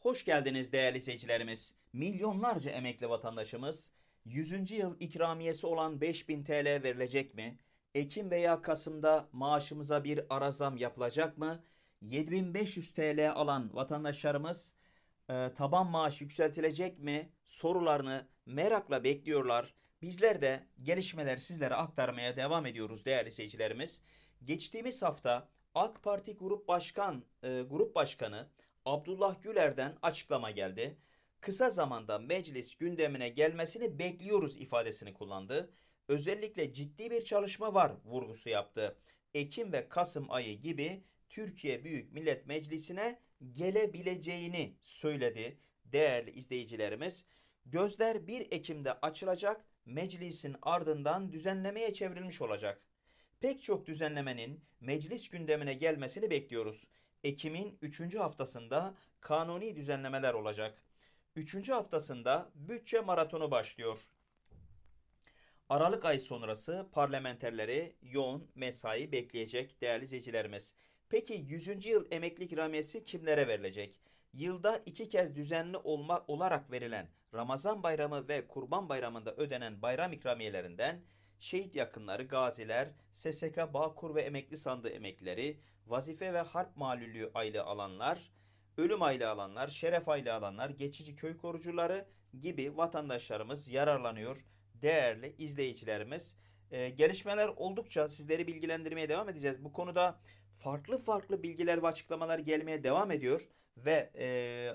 Hoş geldiniz değerli izleyicilerimiz. Milyonlarca emekli vatandaşımız 100. yıl ikramiyesi olan 5000 TL verilecek mi? Ekim veya Kasım'da maaşımıza bir ara zam yapılacak mı? 7500 TL alan vatandaşlarımız e, taban maaş yükseltilecek mi? Sorularını merakla bekliyorlar. Bizler de gelişmeleri sizlere aktarmaya devam ediyoruz değerli seyircilerimiz. Geçtiğimiz hafta AK Parti Grup Başkan e, Grup Başkanı Abdullah Güler'den açıklama geldi. Kısa zamanda meclis gündemine gelmesini bekliyoruz ifadesini kullandı. Özellikle ciddi bir çalışma var vurgusu yaptı. Ekim ve Kasım ayı gibi Türkiye Büyük Millet Meclisi'ne gelebileceğini söyledi değerli izleyicilerimiz. Gözler 1 Ekim'de açılacak, meclisin ardından düzenlemeye çevrilmiş olacak. Pek çok düzenlemenin meclis gündemine gelmesini bekliyoruz. Ekim'in 3. haftasında kanuni düzenlemeler olacak. 3. haftasında bütçe maratonu başlıyor. Aralık ayı sonrası parlamenterleri yoğun mesai bekleyecek değerli izleyicilerimiz. Peki 100. yıl emekli ikramiyesi kimlere verilecek? Yılda iki kez düzenli olma olarak verilen Ramazan bayramı ve Kurban bayramında ödenen bayram ikramiyelerinden şehit yakınları, gaziler, SSK, Bağkur ve emekli sandığı emeklileri, vazife ve harp malulü aylığı alanlar, ölüm aylığı alanlar, şeref aylığı alanlar, geçici köy korucuları gibi vatandaşlarımız yararlanıyor. Değerli izleyicilerimiz, Ee, gelişmeler oldukça sizleri bilgilendirmeye devam edeceğiz. Bu konuda farklı farklı bilgiler ve açıklamalar gelmeye devam ediyor ve e,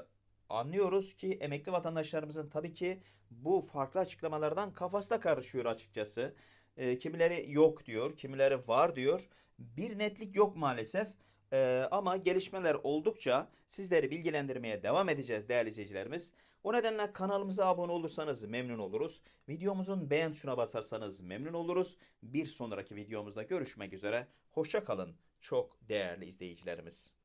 anlıyoruz ki emekli vatandaşlarımızın tabii ki bu farklı açıklamalardan kafası da karışıyor açıkçası. E, kimileri yok diyor, kimileri var diyor. Bir netlik yok maalesef. E, ama gelişmeler oldukça sizleri bilgilendirmeye devam edeceğiz değerli izleyicilerimiz. O nedenle kanalımıza abone olursanız memnun oluruz. Videomuzun beğen tuşuna basarsanız memnun oluruz. Bir sonraki videomuzda görüşmek üzere. Hoşça kalın çok değerli izleyicilerimiz.